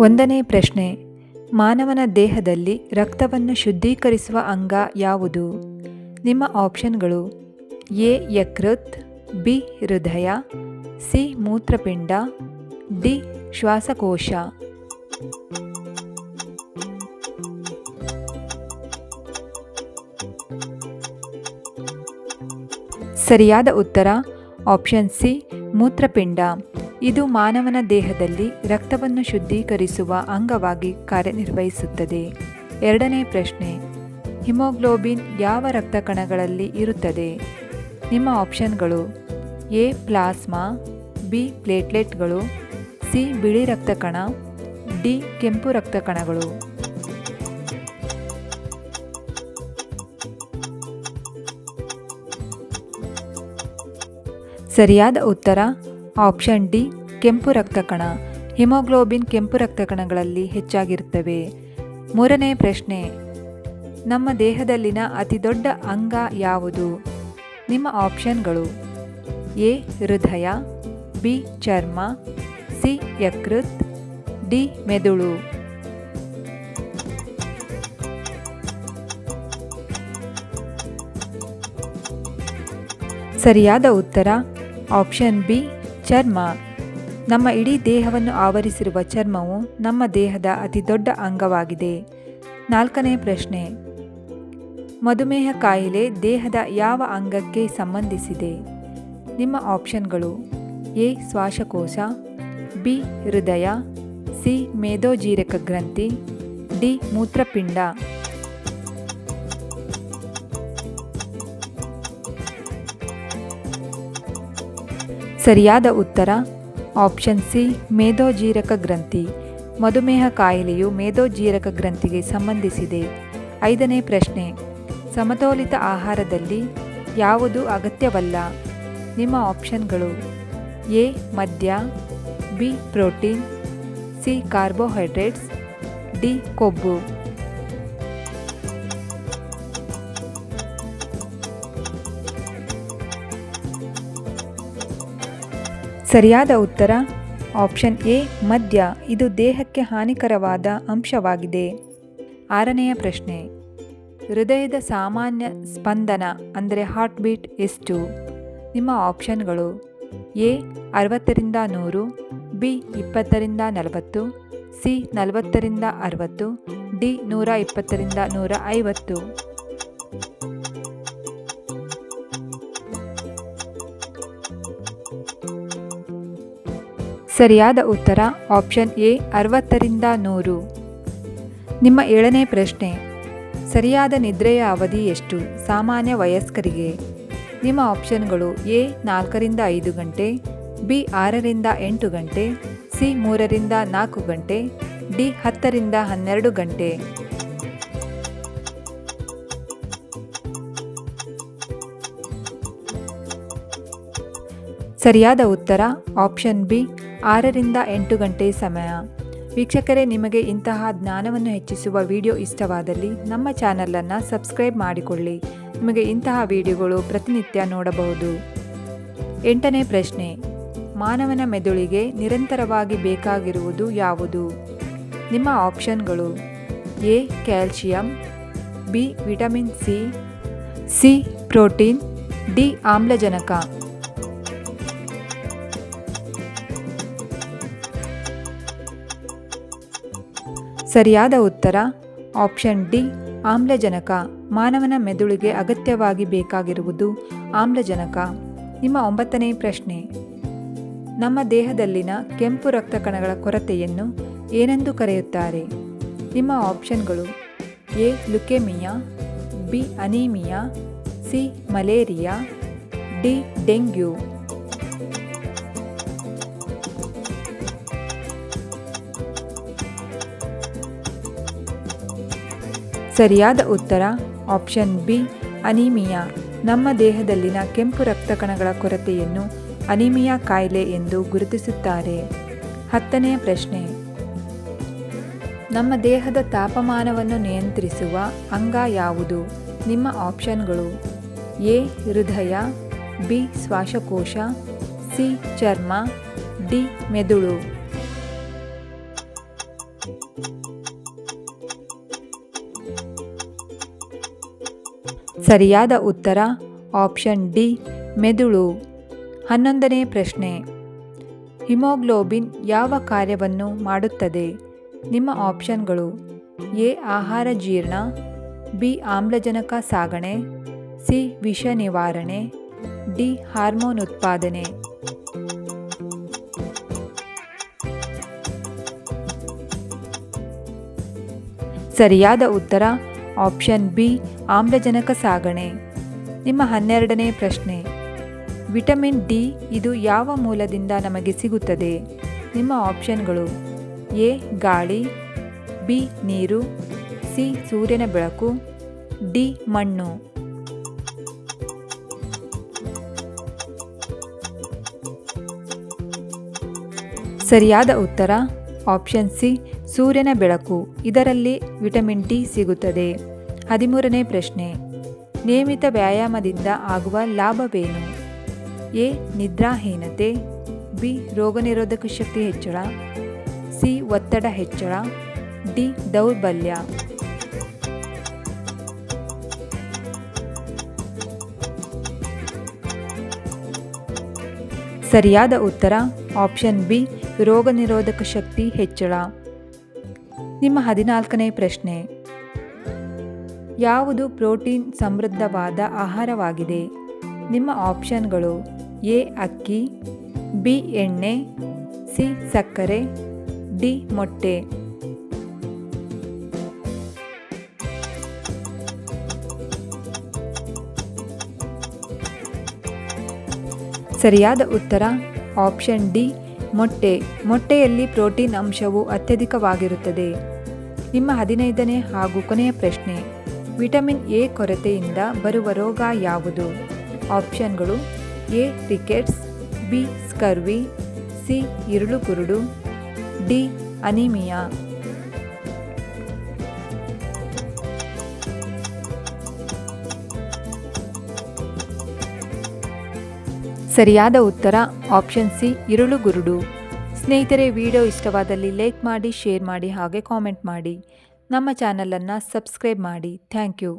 ಒಂದನೇ ಪ್ರಶ್ನೆ. ಮಾನವನ ದೇಹದಲ್ಲಿ ರಕ್ತವನ್ನು ಶುದ್ಧೀಕರಿಸುವ ಅಂಗ ಯಾವುದು? ನಿಮ್ಮ ಆಪ್ಷನ್ಗಳು ಎ, ಯಕೃತ್, ಬಿ, ಹೃದಯ, ಸಿ, ಮೂತ್ರಪಿಂಡ, ಡಿ, ಶ್ವಾಸಕೋಶ. ಸರಿಯಾದ ಉತ್ತರ, ಆಪ್ಷನ್ ಸಿ, ಮೂತ್ರಪಿಂಡ. ಇದು ಮಾನವನ ದೇಹದಲ್ಲಿ ರಕ್ತವನ್ನು ಶುದ್ಧೀಕರಿಸುವ ಅಂಗವಾಗಿ ಕಾರ್ಯನಿರ್ವಹಿಸುತ್ತದೆ. ಎರಡನೇ ಪ್ರಶ್ನೆ, ಹಿಮೋಗ್ಲೋಬಿನ್ ಯಾವ ರಕ್ತ ಕಣಗಳಲ್ಲಿ ಇರುತ್ತದೆ? ನಿಮ್ಮ ಆಪ್ಷನ್ಗಳು, ಎ, ಪ್ಲಾಸ್ಮಾ, ಬಿ, ಪ್ಲೇಟ್ಲೆಟ್ಗಳು, ಸಿ, ಬಿಳಿ ರಕ್ತ ಕಣ ಡಿ, ಕೆಂಪು ರಕ್ತ ಕಣಗಳು ಸರಿಯಾದ ಉತ್ತರ, ಆಪ್ಷನ್ ಡಿ ಕೆಂಪು ರಕ್ತ ಕಣ ಹಿಮೋಗ್ಲೋಬಿನ್ ಕೆಂಪು ರಕ್ತ ಕಣಗಳಲ್ಲಿ ಹೆಚ್ಚಾಗಿರುತ್ತವೆ. ಮೂರನೇ ಪ್ರಶ್ನೆ, ನಮ್ಮ ದೇಹದಲ್ಲಿನ ಅತಿದೊಡ್ಡ ಅಂಗ ಯಾವುದು? ನಿಮ್ಮ ಆಪ್ಷನ್ಗಳು, ಎ, ಹೃದಯ, ಬಿ, ಚರ್ಮ, ಸಿ, ಯಕೃತ್, ಡಿ, ಮೆದುಳು. ಸರಿಯಾದ ಉತ್ತರ, ಆಪ್ಷನ್ ಬಿ, ಚರ್ಮ. ನಮ್ಮ ಇಡೀ ದೇಹವನ್ನು ಆವರಿಸಿರುವ ಚರ್ಮವು ನಮ್ಮ ದೇಹದ ಅತಿದೊಡ್ಡ ಅಂಗವಾಗಿದೆ. ನಾಲ್ಕನೇ ಪ್ರಶ್ನೆ. ಮಧುಮೇಹ ಕಾಯಿಲೆ ದೇಹದ ಯಾವ ಅಂಗಕ್ಕೆ ಸಂಬಂಧಿಸಿದೆ? ನಿಮ್ಮ ಆಪ್ಷನ್ಗಳು ಎ, ಶ್ವಾಸಕೋಶ, ಬಿ, ಹೃದಯ, ಸಿ, ಮೇದೋಜೀರಕ ಗ್ರಂಥಿ, ಡಿ, ಮೂತ್ರಪಿಂಡ. ಸರಿಯಾದ ಉತ್ತರ ಆಪ್ಷನ್ ಸಿ ಮೇಧೋಜೀರಕ ಗ್ರಂಥಿ. ಮಧುಮೇಹ ಕಾಯಿಲೆಯು ಮೇಧೋಜೀರಕ ಗ್ರಂಥಿಗೆ ಸಂಬಂಧಿಸಿದೆ. ಐದನೇ ಪ್ರಶ್ನೆ, ಸಮತೋಲಿತ ಆಹಾರದಲ್ಲಿ ಯಾವುದು ಅಗತ್ಯವಲ್ಲ? ನಿಮ್ಮ ಆಪ್ಷನ್ಗಳು, ಎ, ಮದ್ಯ, B, protein, C, carbohydrates, D, ಕೊಬ್ಬು. ಸರಿಯಾದ ಉತ್ತರ? ಆಪ್ಷನ್ ಎ, ಮದ್ಯ. ಇದು ದೇಹಕ್ಕೆ ಹಾನಿಕರವಾದ ಅಂಶವಾಗಿದೆ. ಆರನೆಯ ಪ್ರಶ್ನೆ. ಹೃದಯದ ಸಾಮಾನ್ಯ ಸ್ಪಂದನ, ಅಂದರೆ ಹಾರ್ಟ್ ಬೀಟ್ ಎಷ್ಟು? ನಿಮ್ಮ ಆಪ್ಷನ್ಗಳು. ಎ, ಅರವತ್ತರಿಂದ ನೂರು, ಬಿ, ಇಪ್ಪತ್ತರಿಂದ ನಲವತ್ತು, ಸಿ, ನಲವತ್ತರಿಂದ ಅರವತ್ತು, ಡಿ, ನೂರ ಇಪ್ಪತ್ತರಿಂದ ನೂರ ಐವತ್ತು. ಸರಿಯಾದ ಉತ್ತರ ಆಪ್ಷನ್ ಎ, ಅರವತ್ತರಿಂದ ನೂರು. ನಿಮ್ಮ ಏಳನೇ ಪ್ರಶ್ನೆ, ಸರಿಯಾದ ನಿದ್ರೆಯ ಅವಧಿ ಎಷ್ಟು? ಸಾಮಾನ್ಯ ವಯಸ್ಕರಿಗೆ. ನಿಮ್ಮ ಆಪ್ಷನ್ಗಳು ಎ, ನಾಲ್ಕರಿಂದ ಐದು ಗಂಟೆ, ಬಿ, ಆರರಿಂದ ಎಂಟು ಗಂಟೆ, ಸಿ, ಮೂರರಿಂದ ನಾಲ್ಕು ಗಂಟೆ, ಡಿ, ಹತ್ತರಿಂದ ಹನ್ನೆರಡು ಗಂಟೆ. ಸರಿಯಾದ ಉತ್ತರ ಆಪ್ಷನ್ ಬಿ ಆರರಿಂದ ಎಂಟು ಗಂಟೆ ಸಮಯ. ವೀಕ್ಷಕರೇ, ನಿಮಗೆ ಇಂತಹ ಜ್ಞಾನವನ್ನು ಹೆಚ್ಚಿಸುವ ವಿಡಿಯೋ ಇಷ್ಟವಾದಲ್ಲಿ ನಮ್ಮ ಚಾನಲನ್ನು ಸಬ್ಸ್ಕ್ರೈಬ್ ಮಾಡಿಕೊಳ್ಳಿ. ನಿಮಗೆ ಇಂತಹ ವಿಡಿಯೋಗಳು ಪ್ರತಿನಿತ್ಯ ನೋಡಬಹುದು. ಎಂಟನೇ ಪ್ರಶ್ನೆ, ಮಾನವನ ಮೆದುಳಿಗೆ ನಿರಂತರವಾಗಿ ಬೇಕಾಗಿರುವುದು ಯಾವುದು? ನಿಮ್ಮ ಆಪ್ಷನ್ಗಳು, A, calcium, B, vitamin C C, protein, D, ಆಮ್ಲಜನಕ. ಸರಿಯಾದ ಉತ್ತರ, ಆಪ್ಷನ್ ಡಿ, ಆಮ್ಲಜನಕ. ಮಾನವನ ಮೆದುಳಿಗೆ ಅಗತ್ಯವಾಗಿ ಬೇಕಾಗಿರುವುದು ಆಮ್ಲಜನಕ. ನಿಮ್ಮ ಒಂಬತ್ತನೇ ಪ್ರಶ್ನೆ. ನಮ್ಮ ದೇಹದಲ್ಲಿನ ಕೆಂಪು ರಕ್ತ ಕಣಗಳ ಕೊರತೆಯನ್ನು ಏನೆಂದು ಕರೆಯುತ್ತಾರೆ? ನಿಮ್ಮ ಆಪ್ಷನ್ಗಳು A, leukaemia, B, anaemia, C, malaria, D, dengue. ಸರಿಯಾದ ಉತ್ತರ, ಆಪ್ಷನ್ ಬಿ, ಅನಿಮಿಯಾ. ನಮ್ಮ ದೇಹದಲ್ಲಿನ ಕೆಂಪು ರಕ್ತ ಕಣಗಳ ಕೊರತೆಯನ್ನು ಅನಿಮಿಯಾ ಕಾಯಿಲೆ ಎಂದು ಗುರುತಿಸುತ್ತಾರೆ. ಹತ್ತನೆಯ ಪ್ರಶ್ನೆ. ನಮ್ಮ ದೇಹದ ತಾಪಮಾನವನ್ನು ನಿಯಂತ್ರಿಸುವ ಅಂಗ ಯಾವುದು? ನಿಮ್ಮ ಆಪ್ಷನ್ಗಳು ಎ, ಹೃದಯ, ಬಿ, ಶ್ವಾಸಕೋಶ, ಸಿ, ಚರ್ಮ, ಡಿ, ಮೆದುಳು. ಸರಿಯಾದ ಉತ್ತರ ಆಪ್ಷನ್ ಡಿ, ಮೆದುಳು. ಹನ್ನೊಂದನೇ ಪ್ರಶ್ನೆ. ಹಿಮೋಗ್ಲೋಬಿನ್ ಯಾವ ಕಾರ್ಯವನ್ನು ಮಾಡುತ್ತದೆ? ನಿಮ್ಮ ಆಪ್ಷನ್ಗಳು ಎ, ಆಹಾರ ಜೀರ್ಣ, ಬಿ, ಆಮ್ಲಜನಕ ಸಾಗಣೆ, ಸಿ, ವಿಷ ನಿವಾರಣೆ, ಡಿ, ಹಾರ್ಮೋನ್ ಉತ್ಪಾದನೆ. ಸರಿಯಾದ ಉತ್ತರ ಆಪ್ಷನ್ ಬಿ, ಆಮ್ಲಜನಕ ಸಾಗಣೆ. ನಿಮ್ಮ ಹನ್ನೆರಡನೇ ಪ್ರಶ್ನೆ. ವಿಟಮಿನ್ ಡಿ ಇದು ಯಾವ ಮೂಲದಿಂದ ನಮಗೆ ಸಿಗುತ್ತದೆ? ನಿಮ್ಮ ಆಪ್ಷನ್ಗಳು. ಎ, ಗಾಳಿ, ಬಿ, ನೀರು, ಸಿ, ಸೂರ್ಯನ ಬೆಳಕು, ಡಿ, ಮಣ್ಣು. ಸರಿಯಾದ ಉತ್ತರ. ಆಪ್ಷನ್ ಸಿ, ಸೂರ್ಯನ ಬೆಳಕು. ಇದರಲ್ಲಿ ವಿಟಮಿನ್ ಡಿ ಸಿಗುತ್ತದೆ. ಹದಿಮೂರನೇ ಪ್ರಶ್ನೆ. ನಿಯಮಿತ ವ್ಯಾಯಾಮದಿಂದ ಆಗುವ ಲಾಭವೇನು? ಎ. ನಿದ್ರಾಹೀನತೆ. ಬಿ. ರೋಗನಿರೋಧಕ ಶಕ್ತಿ ಹೆಚ್ಚಳ. ಸಿ. ಒತ್ತಡ ಹೆಚ್ಚಳ. ಡಿ. ದೌರ್ಬಲ್ಯ. ಸರಿಯಾದ ಉತ್ತರ, ಆಪ್ಷನ್ ಬಿ, ರೋಗನಿರೋಧಕ ಶಕ್ತಿ ಹೆಚ್ಚಳ. ನಿಮ್ಮ ಹದಿನಾಲ್ಕನೇ ಪ್ರಶ್ನೆ. ಯಾವುದು ಪ್ರೋಟೀನ್ ಸಮೃದ್ಧವಾದ ಆಹಾರವಾಗಿದೆ? ನಿಮ್ಮ ಆಪ್ಷನ್ಗಳು ಎ, ಅಕ್ಕಿ, ಬಿ, ಎಣ್ಣೆ, ಸಿ, ಸಕ್ಕರೆ, ಡಿ, ಮೊಟ್ಟೆ. ಸರಿಯಾದ ಉತ್ತರ, ಆಪ್ಷನ್ ಡಿ, ಮೊಟ್ಟೆ. ಮೊಟ್ಟೆಯಲ್ಲಿ ಪ್ರೋಟೀನ್ ಅಂಶವು ಅತ್ಯಧಿಕವಾಗಿರುತ್ತದೆ. ನಿಮ್ಮ ಹದಿನೈದನೇ ಹಾಗೂ ಕೊನೆಯ ಪ್ರಶ್ನೆ. ವಿಟಮಿನ್ ಎ ಕೊರತೆಯಿಂದ ಬರುವ ರೋಗ ಯಾವುದು? ಆಪ್ಷನ್ಗಳು A rickets B, scurvy, C ಇರುಳು ಕುರುಡು, ಡಿ, ಅನಿಮಿಯಾ. ಸರಿಯಾದ ಉತ್ತರ ಆಪ್ಷನ್ ಸಿ ಇರುಳು ಗುರುಡು ಸ್ನೇಹಿತರೆ, ವಿಡಿಯೋ ಇಷ್ಟವಾದಲ್ಲಿ ಲೈಕ್ ಮಾಡಿ, ಶೇರ್ ಮಾಡಿ, ಹಾಗೆ ಕಾಮೆಂಟ್ ಮಾಡಿ. ನಮ್ಮ ಚಾನಲನ್ನು ಸಬ್ಸ್ಕ್ರೈಬ್ ಮಾಡಿ. Thank you.